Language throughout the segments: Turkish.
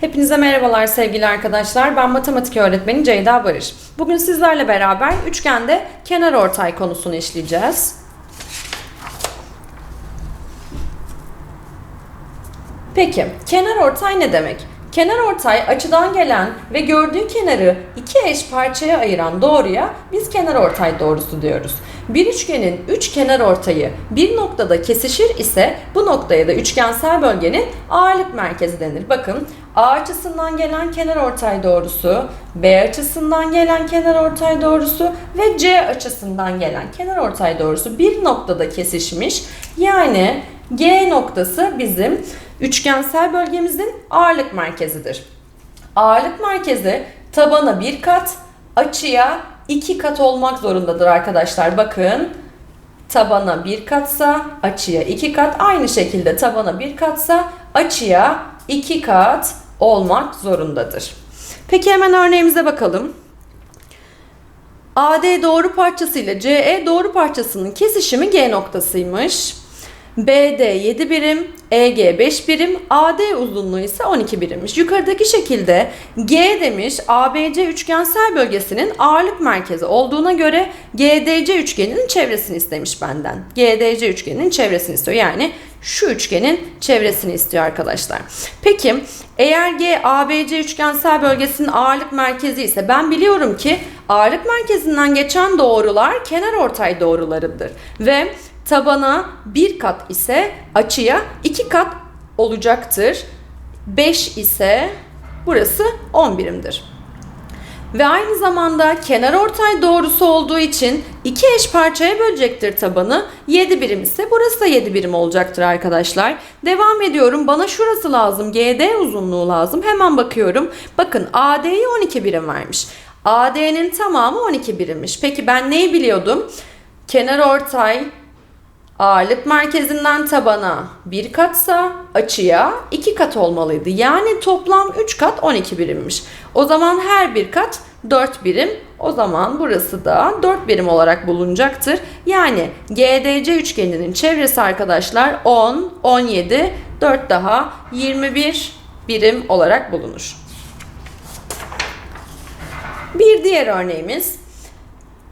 Hepinize merhabalar sevgili arkadaşlar. Ben matematik öğretmeni Ceyda Barış. Bugün sizlerle beraber üçgende kenar ortay konusunu işleyeceğiz. Peki, kenar ortay ne demek? Kenar ortay açıdan gelen ve gördüğü kenarı iki eş parçaya ayıran doğruya biz kenar ortay doğrusu diyoruz. Bir üçgenin üç kenar ortayı bir noktada kesişir ise bu noktaya da üçgensel bölgenin ağırlık merkezi denir. Bakın A açısından gelen kenar ortay doğrusu, B açısından gelen kenar ortay doğrusu ve C açısından gelen kenar ortay doğrusu bir noktada kesişmiş. Yani G noktası bizim üçgensel bölgemizin ağırlık merkezidir. Ağırlık merkezi tabana bir kat, açıya iki kat olmak zorundadır arkadaşlar. Bakın tabana bir katsa açıya iki kat aynı şekilde tabana bir katsa açıya iki kat olmak zorundadır. Peki hemen örneğimize bakalım. AD doğru parçası ile CE doğru parçasının kesişimi G noktasıymış. BD 7 birim, EG 5 birim, AD uzunluğu ise 12 birimmiş. Yukarıdaki şekilde G demiş ABC üçgensel bölgesinin ağırlık merkezi olduğuna göre GDC üçgeninin çevresini istemiş benden. GDC üçgeninin çevresini istiyor. Yani şu üçgenin çevresini istiyor arkadaşlar. Peki eğer G ABC üçgensel bölgesinin ağırlık merkezi ise ben biliyorum ki ağırlık merkezinden geçen doğrular kenar ortay doğrularıdır. Ve tabana bir kat ise açıya iki kat olacaktır. 5 ise burası 10 birimdir. Ve aynı zamanda kenar ortay doğrusu olduğu için iki eş parçaya bölecektir tabanı. 7 birim ise burası da 7 birim olacaktır arkadaşlar. Devam ediyorum. Bana şurası lazım. GD uzunluğu lazım. Hemen bakıyorum. Bakın AD'yi 12 birim vermiş. AD'nin tamamı 12 birimmiş. Peki ben neyi biliyordum? Kenar ortay ağırlık merkezinden tabana bir katsa açıya iki kat olmalıydı. Yani toplam 3 kat 12 birimmiş. O zaman her bir kat 4 birim. O zaman burası da 4 birim olarak bulunacaktır. Yani GDC üçgeninin çevresi arkadaşlar 10, 17, 4 daha 21 birim olarak bulunur. Bir diğer örneğimiz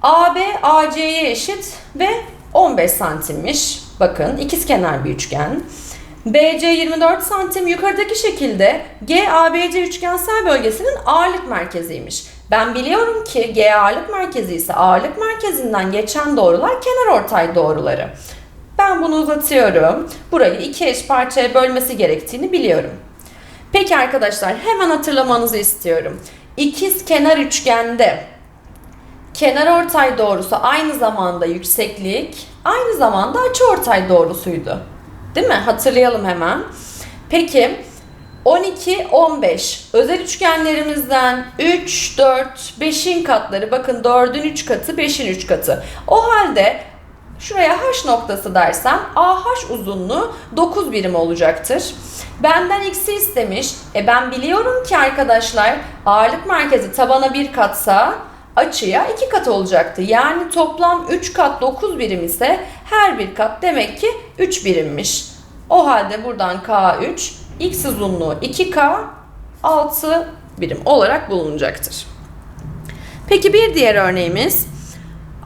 AB AC'ye eşit ve 15 santimmiş. Bakın ikizkenar bir üçgen. BC 24 santim yukarıdaki şekilde GABC üçgensel bölgesinin ağırlık merkeziymiş. Ben biliyorum ki G ağırlık merkezi ise ağırlık merkezinden geçen doğrular kenar ortay doğruları. Ben bunu uzatıyorum. Burayı iki eş parçaya bölmesi gerektiğini biliyorum. Peki arkadaşlar hemen hatırlamanızı istiyorum. İkiz kenar üçgende kenar ortay doğrusu aynı zamanda yükseklik, aynı zamanda açı ortay doğrusuydu. Değil mi? Hatırlayalım hemen. Peki 12, 15 özel üçgenlerimizden 3, 4, 5'in katları bakın 4'ün 3 katı 5'in 3 katı. O halde şuraya h noktası dersem AH uzunluğu 9 birim olacaktır. Benden x'i istemiş. E ben biliyorum ki arkadaşlar ağırlık merkezi tabana bir katsa açıya 2 kat olacaktı. Yani toplam 3 kat 9 birim ise her bir kat demek ki 3 birimmiş. O halde buradan K3 x uzunluğu 2K 6 birim olarak bulunacaktır. Peki bir diğer örneğimiz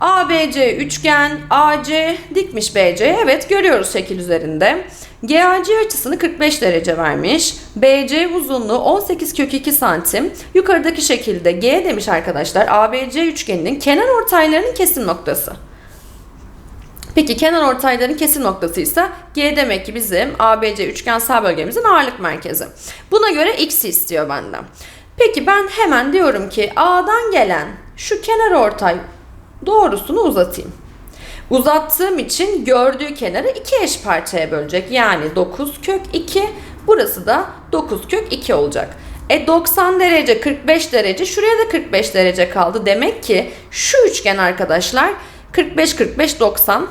ABC üçgen AC dikmiş BC. Evet görüyoruz şekil üzerinde. GAC açısını 45 derece vermiş. BC uzunluğu 18 kök 2 santim. Yukarıdaki şekilde G demiş arkadaşlar. ABC üçgeninin kenar ortaylarının kesim noktası. Peki kenar ortayların kesim noktası ise G demek ki bizim ABC üçgensel bölgemizin ağırlık merkezi. Buna göre X'i istiyor benden. Peki ben hemen diyorum ki A'dan gelen şu kenar ortay doğrusunu uzatayım. Uzattığım için gördüğü kenarı iki eş parçaya bölecek. Yani 9 kök 2 burası da 9 kök 2 olacak. E 90 derece 45 derece şuraya da 45 derece kaldı. Demek ki şu üçgen arkadaşlar 45 45 90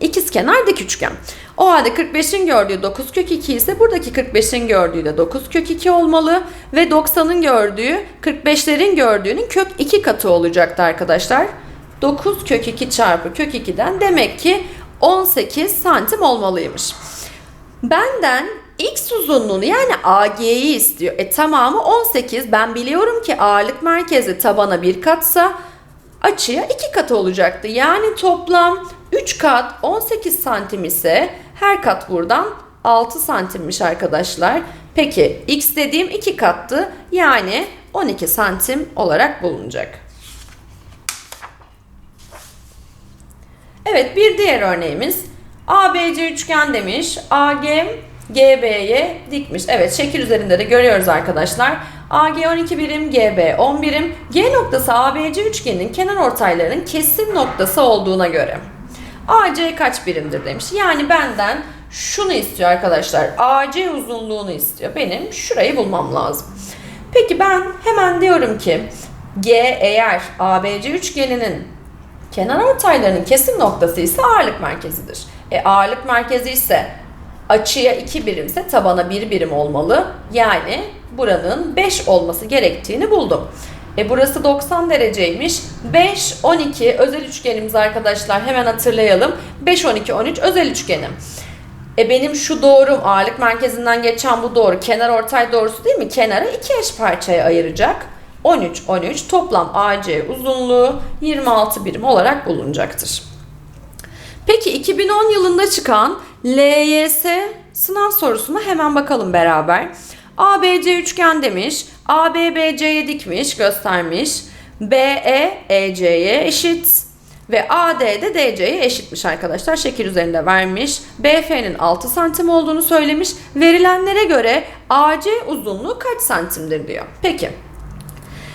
ikiz kenar dik üçgen. O halde 45'in gördüğü 9 kök 2 ise buradaki 45'in gördüğü de 9 kök 2 olmalı ve 90'ın gördüğü 45'lerin gördüğünün kök 2 katı olacaktı arkadaşlar. 9 kök 2 çarpı kök 2'den demek ki 18 santim olmalıymış. Benden X uzunluğunu yani AG'yi istiyor. E tamamı 18. Ben biliyorum ki ağırlık merkezi tabana bir katsa açıya iki kat olacaktı. Yani toplam 3 kat 18 santim ise her kat buradan 6 santimmiş arkadaşlar. Peki x dediğim 2 kattı. Yani 12 santim olarak bulunacak. Evet bir diğer örneğimiz ABC üçgen demiş. AG GB'ye dikmiş. Evet şekil üzerinde de görüyoruz arkadaşlar. AG 12 birim, GB 10 birim. G noktası ABC üçgenin kenar ortaylarının kesim noktası olduğuna göre. AC kaç birimdir demiş. Yani benden şunu istiyor arkadaşlar. AC uzunluğunu istiyor. Benim şurayı bulmam lazım. Peki ben hemen diyorum ki G eğer ABC üçgeninin kenar ortaylarının kesim noktası ise ağırlık merkezidir. E ağırlık merkezi ise açıya 2 birimse tabana 1 birim olmalı. Yani buranın 5 olması gerektiğini buldum. E burası 90 dereceymiş. 5, 12 özel üçgenimiz arkadaşlar hemen hatırlayalım. 5, 12, 13 özel üçgenim. E benim şu doğrum ağırlık merkezinden geçen bu doğru kenar ortay doğrusu değil mi? Kenara iki eş parçaya ayıracak. 13, 13 toplam AC uzunluğu 26 birim olarak bulunacaktır. Peki 2010 yılında çıkan LYS sınav sorusuna hemen bakalım beraber. ABC üçgen demiş. AB BC'ye dikmiş, göstermiş. BE EC'ye eşit ve AD de DC'ye eşitmiş arkadaşlar. Şekil üzerinde vermiş. BF'nin 6 santim olduğunu söylemiş. Verilenlere göre AC uzunluğu kaç santimdir diyor. Peki.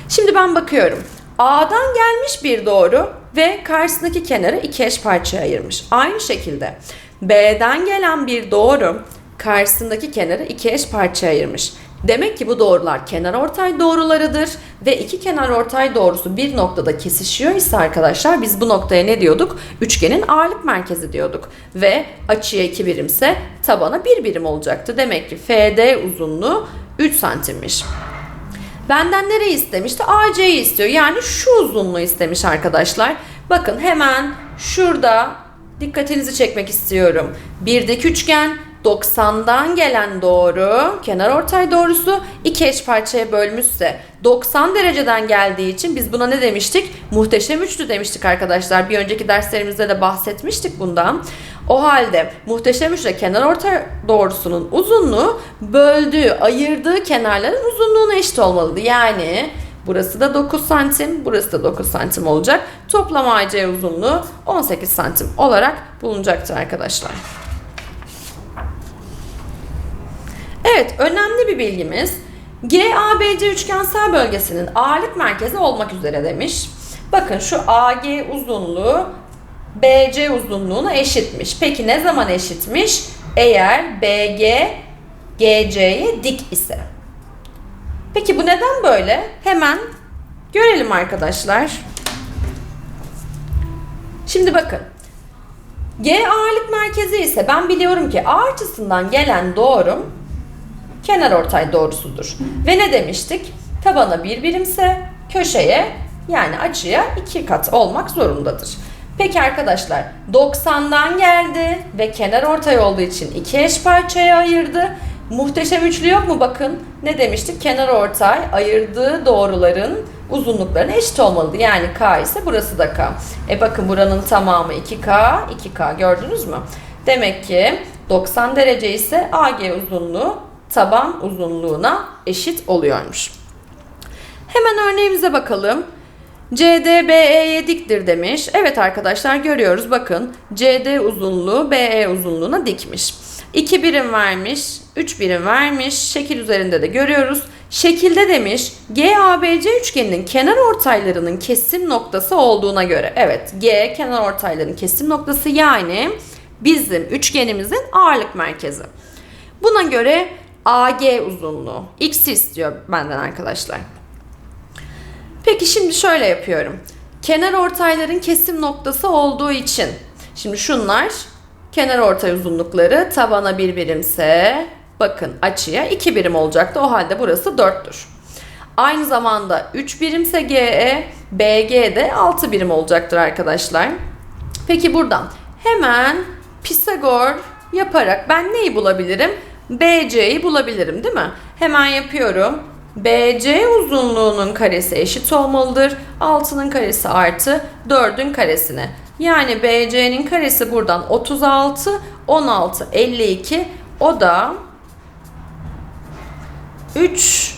Şimdi ben bakıyorum. A'dan gelmiş bir doğru ve karşısındaki kenarı iki eş parçaya ayırmış. Aynı şekilde B'den gelen bir doğru karşısındaki kenarı iki eş parçaya ayırmış. Demek ki bu doğrular kenar ortay doğrularıdır ve iki kenar ortay doğrusu bir noktada kesişiyor ise arkadaşlar biz bu noktaya ne diyorduk? Üçgenin ağırlık merkezi diyorduk. Ve açıya 2 birimse tabana 1 birim olacaktı. Demek ki FD uzunluğu 3 santimmiş. Benden nereyi istemişti? AC'yi istiyor. Yani şu uzunluğu istemiş arkadaşlar. Bakın hemen şurada dikkatinizi çekmek istiyorum. Birdeki üçgen 90'dan gelen doğru, kenar ortay doğrusu iki eş parçaya bölmüşse 90 dereceden geldiği için biz buna ne demiştik? Muhteşem üçlü demiştik arkadaşlar. Bir önceki derslerimizde de bahsetmiştik bundan. O halde muhteşem üçlü kenar ortay doğrusunun uzunluğu böldüğü, ayırdığı kenarların uzunluğuna eşit olmalıdır. Yani Burası da 9 santim, burası da 9 santim olacak. Toplam AC uzunluğu 18 santim olarak bulunacaktır arkadaşlar. Evet, önemli bir bilgimiz. GABC üçgensel bölgesinin ağırlık merkezi olmak üzere demiş. Bakın şu AG uzunluğu BC uzunluğuna eşitmiş. Peki ne zaman eşitmiş? Eğer BG GC'ye dik ise. Peki bu neden böyle? Hemen görelim arkadaşlar. Şimdi bakın. G ağırlık merkezi ise ben biliyorum ki A açısından gelen doğrum kenar ortay doğrusudur. Ve ne demiştik? Tabana bir birimse köşeye yani açıya iki kat olmak zorundadır. Peki arkadaşlar 90'dan geldi ve kenar ortay olduğu için iki eş parçaya ayırdı. Muhteşem üçlü yok mu bakın? Ne demiştik? Kenar ortay ayırdığı doğruların uzunluklarına eşit olmalı. Yani K ise burası da K. E bakın buranın tamamı 2K, 2K gördünüz mü? Demek ki 90 derece ise AG uzunluğu taban uzunluğuna eşit oluyormuş. Hemen örneğimize bakalım. CD BE'ye diktir demiş. Evet arkadaşlar görüyoruz bakın CD uzunluğu BE uzunluğuna dikmiş. 2 birim vermiş, 3 birim vermiş. Şekil üzerinde de görüyoruz. Şekilde demiş GABC üçgeninin kenar ortaylarının kesim noktası olduğuna göre. Evet G kenar ortayların kesim noktası yani bizim üçgenimizin ağırlık merkezi. Buna göre AG uzunluğu. X istiyor benden arkadaşlar. Peki şimdi şöyle yapıyorum. Kenar ortayların kesim noktası olduğu için. Şimdi şunlar kenar ortay uzunlukları tabana bir birimse bakın açıya 2 birim olacaktı. O halde burası 4'tür. Aynı zamanda 3 birimse GE, BG de 6 birim olacaktır arkadaşlar. Peki buradan hemen Pisagor yaparak ben neyi bulabilirim? BC'yi bulabilirim değil mi? Hemen yapıyorum. BC uzunluğunun karesi eşit olmalıdır. 6'nın karesi artı 4'ün karesine. Yani BC'nin karesi buradan 36, 16, 52. O da 3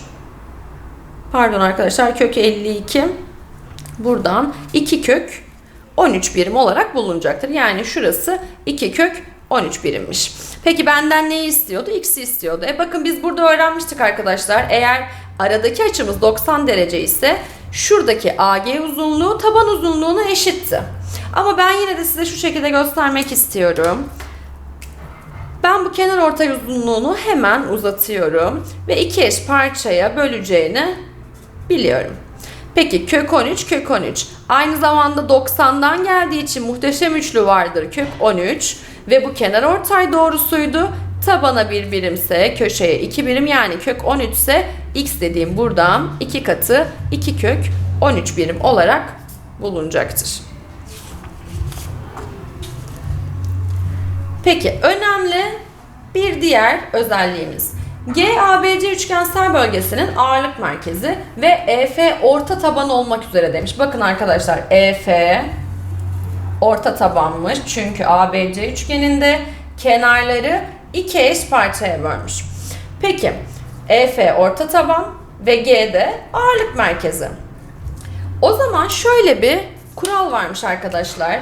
pardon arkadaşlar kök 52 buradan 2 kök 13 birim olarak bulunacaktır. Yani şurası 2 kök 13 birimmiş. Peki benden neyi istiyordu? X'i istiyordu. E bakın biz burada öğrenmiştik arkadaşlar. Eğer aradaki açımız 90 derece ise şuradaki AG uzunluğu taban uzunluğuna eşitti. Ama ben yine de size şu şekilde göstermek istiyorum. Ben bu kenar ortay uzunluğunu hemen uzatıyorum ve iki eş parçaya böleceğini biliyorum. Peki kök 13 kök 13 aynı zamanda 90'dan geldiği için muhteşem üçlü vardır kök 13 ve bu kenar ortay doğrusuydu. Tabana bir birimse köşeye 2 birim yani kök 13 ise x dediğim buradan 2 katı 2 kök 13 birim olarak bulunacaktır. Peki önemli bir diğer özelliğimiz. GABC üçgensel bölgesinin ağırlık merkezi ve EF orta taban olmak üzere demiş. Bakın arkadaşlar EF orta tabanmış. Çünkü ABC üçgeninde kenarları iki eş parçaya bölmüş. Peki EF orta taban ve G'de ağırlık merkezi. O zaman şöyle bir kural varmış arkadaşlar.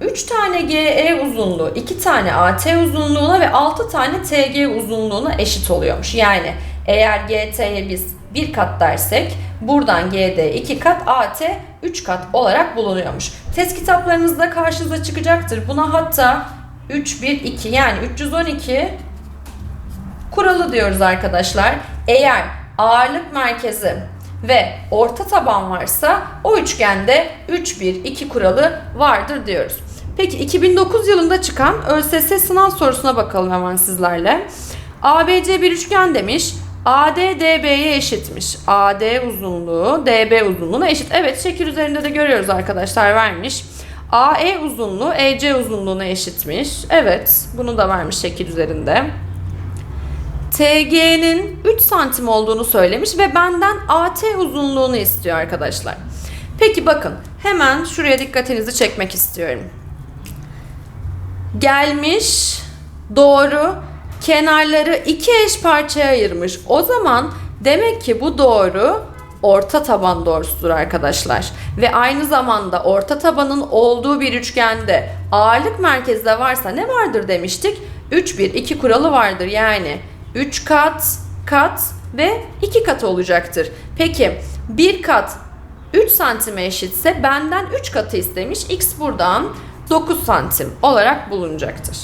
3 tane GE uzunluğu 2 tane AT uzunluğuna ve 6 tane TG uzunluğuna eşit oluyormuş. Yani eğer GT'ye biz 1 kat dersek buradan GD 2 kat AT 3 kat olarak bulunuyormuş. Test kitaplarınızda karşınıza çıkacaktır. Buna hatta 3 1 2 yani 312 kuralı diyoruz arkadaşlar. Eğer ağırlık merkezi ve orta taban varsa o üçgende 3 1 2 kuralı vardır diyoruz. Peki 2009 yılında çıkan ÖSS sınav sorusuna bakalım hemen sizlerle. ABC bir üçgen demiş. AD DB'ye eşitmiş. AD uzunluğu DB uzunluğuna eşit. Evet şekil üzerinde de görüyoruz arkadaşlar vermiş. AE uzunluğu EC uzunluğuna eşitmiş. Evet bunu da vermiş şekil üzerinde. TG'nin 3 santim olduğunu söylemiş ve benden AT uzunluğunu istiyor arkadaşlar. Peki bakın hemen şuraya dikkatinizi çekmek istiyorum. Gelmiş doğru kenarları iki eş parçaya ayırmış. O zaman demek ki bu doğru orta taban doğrusudur arkadaşlar. Ve aynı zamanda orta tabanın olduğu bir üçgende ağırlık merkezi de varsa ne vardır demiştik? 3 1 2 kuralı vardır. Yani 3 kat, kat ve 2 kat olacaktır. Peki bir kat 3 santime eşitse benden 3 katı istemiş. X buradan 9 santim olarak bulunacaktır.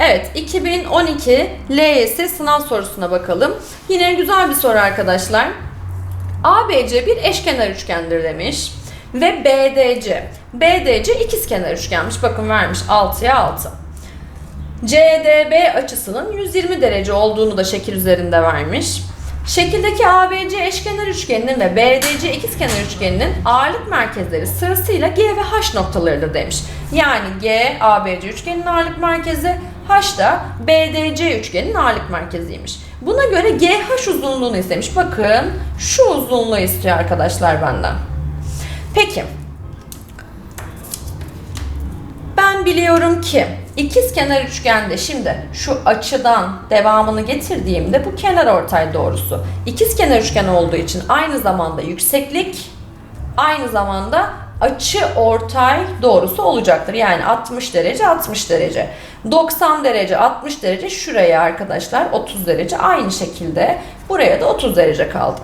Evet 2012 LYS sınav sorusuna bakalım. Yine güzel bir soru arkadaşlar. ABC bir eşkenar üçgendir demiş. Ve BDC. BDC ikizkenar üçgenmiş. Bakın vermiş 6'ya 6. CDB açısının 120 derece olduğunu da şekil üzerinde vermiş. Şekildeki ABC eşkenar üçgeninin ve BDC ikizkenar üçgeninin ağırlık merkezleri sırasıyla G ve H noktalarıdır demiş. Yani G ABC üçgeninin ağırlık merkezi, H da BDC üçgeninin ağırlık merkeziymiş. Buna göre GH uzunluğunu istemiş. Bakın şu uzunluğu istiyor arkadaşlar benden. Peki. Biliyorum ki ikiz kenar üçgende şimdi şu açıdan devamını getirdiğimde bu kenar ortay doğrusu. İkiz kenar üçgen olduğu için aynı zamanda yükseklik aynı zamanda açı ortay doğrusu olacaktır. Yani 60 derece 60 derece. 90 derece 60 derece şuraya arkadaşlar 30 derece aynı şekilde buraya da 30 derece kaldı.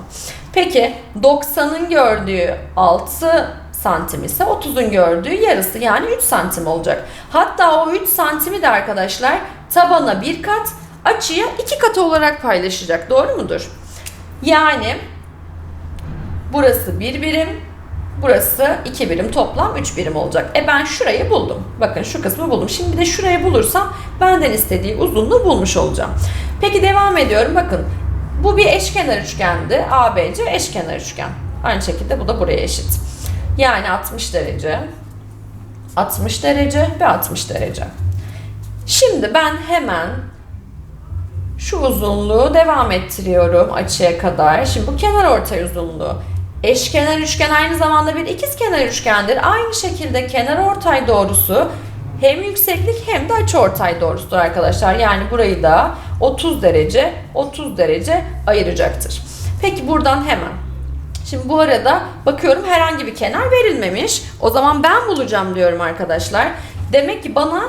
Peki 90'ın gördüğü 6 santim ise 30'un gördüğü yarısı yani 3 santim olacak. Hatta o 3 santimi de arkadaşlar tabana bir kat açıya iki katı olarak paylaşacak. Doğru mudur? Yani burası bir birim, burası iki birim toplam 3 birim olacak. E ben şurayı buldum. Bakın şu kısmı buldum. Şimdi de şurayı bulursam benden istediği uzunluğu bulmuş olacağım. Peki devam ediyorum. Bakın bu bir eşkenar üçgendi. ABC eşkenar üçgen. Aynı şekilde bu da buraya eşit. Yani 60 derece 60 derece ve 60 derece. Şimdi ben hemen şu uzunluğu devam ettiriyorum açıya kadar. Şimdi bu kenar ortay uzunluğu. Eşkenar üçgen aynı zamanda bir ikizkenar üçgendir. Aynı şekilde kenar ortay doğrusu hem yükseklik hem de açı ortay doğrusudur arkadaşlar. Yani burayı da 30 derece 30 derece ayıracaktır. Peki buradan hemen. Şimdi bu arada bakıyorum herhangi bir kenar verilmemiş. O zaman ben bulacağım diyorum arkadaşlar. Demek ki bana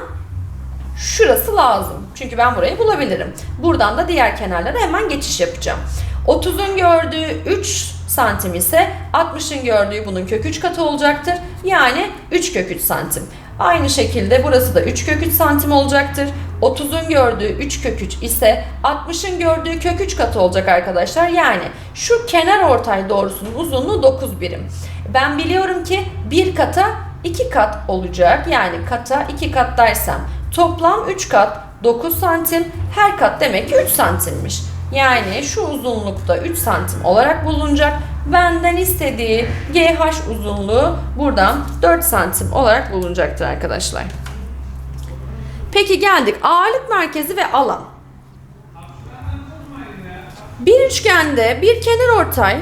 şurası lazım. Çünkü ben burayı bulabilirim. Buradan da diğer kenarlara hemen geçiş yapacağım. 30'un gördüğü 3 santim ise 60'ın gördüğü bunun kök 3 katı olacaktır. Yani 3 kök 3 santim. Aynı şekilde burası da 3 kök 3 santim olacaktır. 30'un gördüğü 3 kök 3 ise 60'ın gördüğü kök 3 katı olacak arkadaşlar. Yani şu kenar ortay doğrusunun uzunluğu 9 birim. Ben biliyorum ki bir kata 2 kat olacak. Yani kata 2 kat dersem toplam 3 kat 9 santim. Her kat demek ki 3 santimmiş. Yani şu uzunlukta 3 santim olarak bulunacak. Benden istediği GH uzunluğu buradan 4 santim olarak bulunacaktır arkadaşlar. Peki geldik ağırlık merkezi ve alan. Bir üçgende bir kenar ortay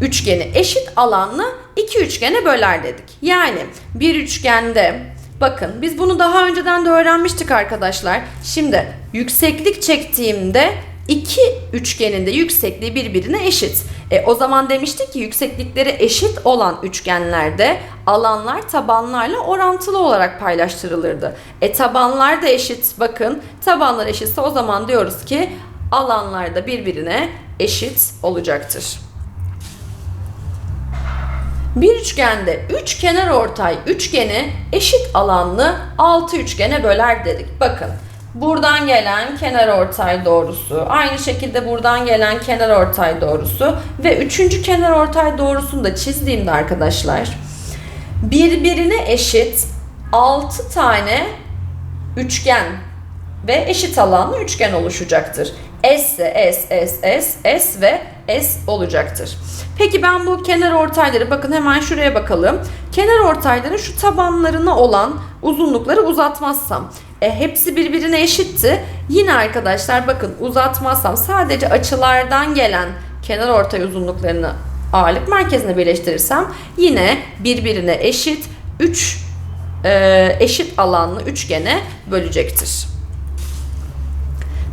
üçgeni eşit alanlı iki üçgene böler dedik. Yani bir üçgende bakın biz bunu daha önceden de öğrenmiştik arkadaşlar. Şimdi yükseklik çektiğimde iki üçgenin de yüksekliği birbirine eşit. E, o zaman demiştik ki yükseklikleri eşit olan üçgenlerde alanlar tabanlarla orantılı olarak paylaştırılırdı. E tabanlar da eşit. Bakın tabanlar eşitse o zaman diyoruz ki alanlar da birbirine eşit olacaktır. Bir üçgende üç kenar ortay üçgeni eşit alanlı altı üçgene böler dedik. Bakın buradan gelen kenar ortay doğrusu, aynı şekilde buradan gelen kenar ortay doğrusu ve üçüncü kenar ortay doğrusunu da çizdiğimde arkadaşlar birbirine eşit 6 tane üçgen ve eşit alanlı üçgen oluşacaktır. S ise S, S, S, S ve S olacaktır. Peki ben bu kenar ortayları bakın hemen şuraya bakalım. Kenar ortayların şu tabanlarına olan uzunlukları uzatmazsam e, hepsi birbirine eşitti. Yine arkadaşlar bakın uzatmazsam sadece açılardan gelen kenar ortay uzunluklarını ağırlık merkezine birleştirirsem yine birbirine eşit 3 e, eşit alanlı üçgene bölecektir.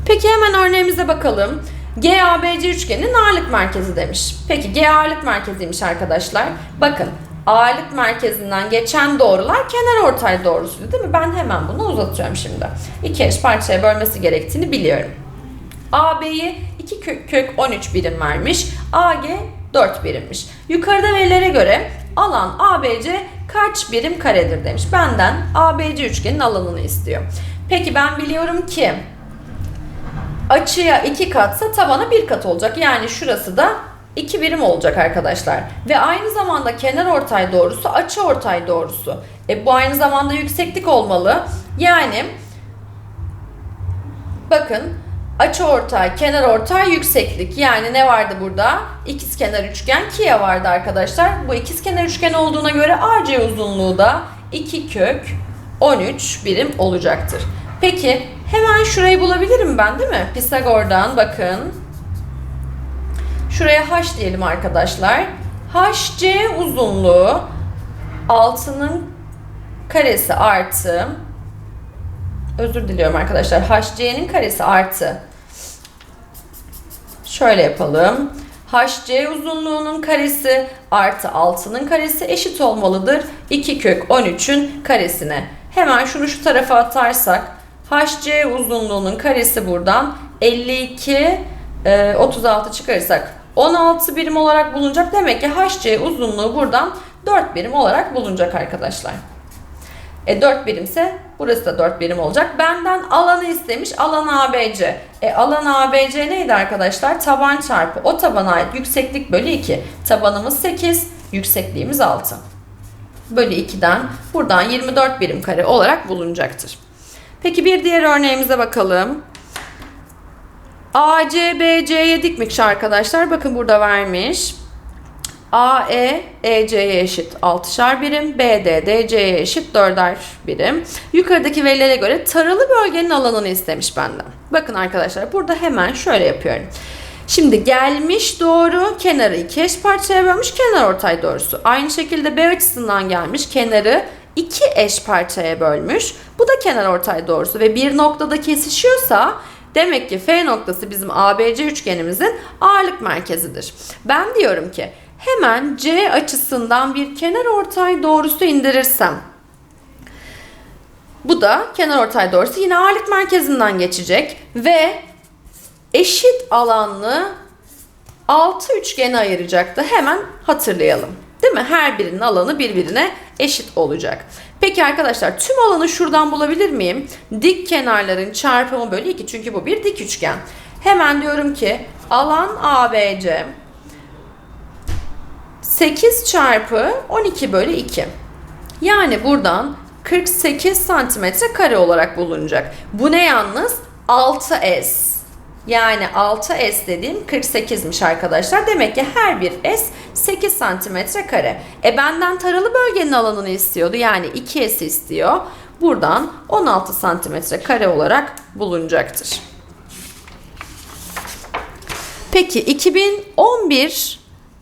Peki hemen örneğimize bakalım. GABC üçgeninin ağırlık merkezi demiş. Peki G ağırlık merkeziymiş arkadaşlar. Bakın ağırlık merkezinden geçen doğrular kenar ortay doğrusuydu değil mi? Ben hemen bunu uzatıyorum şimdi. İki eş parçaya bölmesi gerektiğini biliyorum. AB'yi 2 kök, kök 13 birim vermiş. AG 4 birimmiş. Yukarıda verilere göre alan ABC kaç birim karedir demiş. Benden ABC üçgenin alanını istiyor. Peki ben biliyorum ki açıya 2 katsa tabana 1 kat olacak. Yani şurası da 2 birim olacak arkadaşlar. Ve aynı zamanda kenar ortay doğrusu açı ortay doğrusu. E bu aynı zamanda yükseklik olmalı. Yani bakın açı ortay, kenar ortay, yükseklik. Yani ne vardı burada? İkizkenar üçgen Kia vardı arkadaşlar. Bu ikizkenar üçgen olduğuna göre AC uzunluğu da 2 kök 13 birim olacaktır. Peki hemen şurayı bulabilirim ben değil mi? Pisagor'dan bakın. Şuraya h diyelim arkadaşlar. HC uzunluğu 6'nın karesi artı özür diliyorum arkadaşlar. HC'nin karesi artı şöyle yapalım. HC uzunluğunun karesi artı 6'nın karesi eşit olmalıdır. 2 kök 13'ün karesine. Hemen şunu şu tarafa atarsak HC uzunluğunun karesi buradan 52 e, 36 çıkarırsak 16 birim olarak bulunacak. Demek ki HC uzunluğu buradan 4 birim olarak bulunacak arkadaşlar. E 4 birimse burası da 4 birim olacak. Benden alanı istemiş. Alan ABC. E alan ABC neydi arkadaşlar? Taban çarpı o tabana ait yükseklik bölü 2. Tabanımız 8, yüksekliğimiz 6. Bölü 2'den buradan 24 birim kare olarak bulunacaktır. Peki bir diğer örneğimize bakalım. AC BC'ye dikmiş arkadaşlar. Bakın burada vermiş. AE EC'ye eşit 6'şar birim, BD DC'ye eşit 4'er birim. Yukarıdaki verilere göre taralı bölgenin alanını istemiş benden. Bakın arkadaşlar burada hemen şöyle yapıyorum. Şimdi gelmiş doğru kenarı iki eş parçaya bölmüş kenar ortay doğrusu. Aynı şekilde B açısından gelmiş kenarı iki eş parçaya bölmüş. Bu da kenar ortay doğrusu ve bir noktada kesişiyorsa demek ki F noktası bizim ABC üçgenimizin ağırlık merkezidir. Ben diyorum ki hemen C açısından bir kenar ortay doğrusu indirirsem bu da kenar ortay doğrusu yine ağırlık merkezinden geçecek ve eşit alanlı 6 üçgeni ayıracaktı. Hemen hatırlayalım. Değil mi? Her birinin alanı birbirine eşit olacak. Peki arkadaşlar tüm alanı şuradan bulabilir miyim? Dik kenarların çarpımı bölü 2 çünkü bu bir dik üçgen. Hemen diyorum ki alan ABC 8 çarpı 12 bölü 2. Yani buradan 48 santimetre kare olarak bulunacak. Bu ne yalnız? 6S. Yani 6S dediğim 48'miş arkadaşlar. Demek ki her bir S 8 santimetre kare. E benden taralı bölgenin alanını istiyordu. Yani 2S istiyor. Buradan 16 santimetre kare olarak bulunacaktır. Peki 2011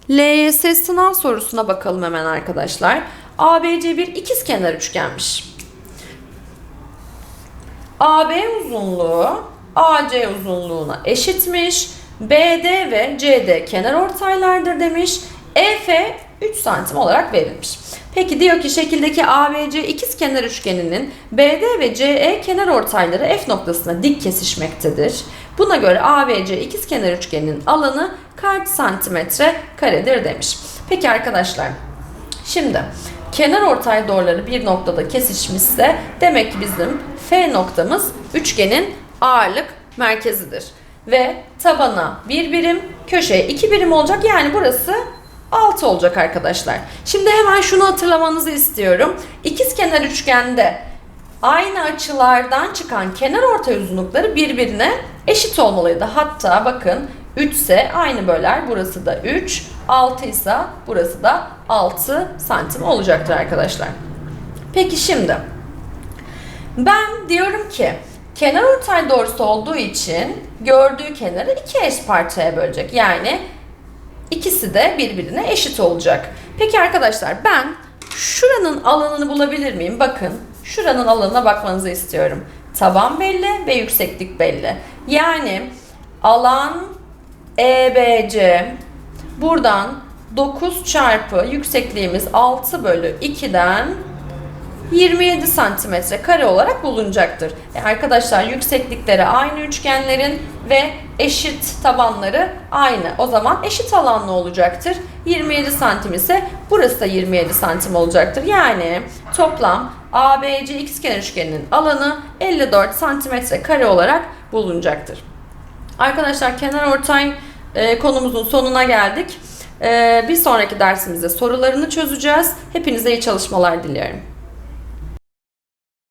LYS sınav sorusuna bakalım hemen arkadaşlar. ABC bir ikizkenar üçgenmiş. AB uzunluğu AC uzunluğuna eşitmiş. BD ve CD kenar ortaylardır demiş. EF 3 santim olarak verilmiş. Peki diyor ki şekildeki ABC ikizkenar üçgeninin BD ve CE kenar ortayları F noktasına dik kesişmektedir. Buna göre ABC ikizkenar üçgeninin alanı kaç santimetre karedir demiş. Peki arkadaşlar şimdi kenar ortay doğruları bir noktada kesişmişse demek ki bizim F noktamız üçgenin ağırlık merkezidir. Ve tabana bir birim, köşeye iki birim olacak. Yani burası 6 olacak arkadaşlar. Şimdi hemen şunu hatırlamanızı istiyorum. İkizkenar üçgende aynı açılardan çıkan kenar ortay uzunlukları birbirine eşit olmalıydı. Hatta bakın 3 ise aynı böler. Burası da 3. 6 ise burası da 6 santim olacaktır arkadaşlar. Peki şimdi ben diyorum ki kenar ortay doğrusu olduğu için gördüğü kenarı iki eş parçaya bölecek. Yani ikisi de birbirine eşit olacak. Peki arkadaşlar ben şuranın alanını bulabilir miyim? Bakın şuranın alanına bakmanızı istiyorum. Taban belli ve yükseklik belli. Yani alan EBC buradan 9 çarpı yüksekliğimiz 6 bölü 2'den 27 santimetre kare olarak bulunacaktır. E arkadaşlar yükseklikleri aynı üçgenlerin ve eşit tabanları aynı. O zaman eşit alanlı olacaktır. 27 santim ise burası da 27 santim olacaktır. Yani toplam ABC ikizkenar üçgeninin alanı 54 santimetre kare olarak bulunacaktır. Arkadaşlar kenar ortay e, konumuzun sonuna geldik. E, bir sonraki dersimizde sorularını çözeceğiz. Hepinize iyi çalışmalar diliyorum.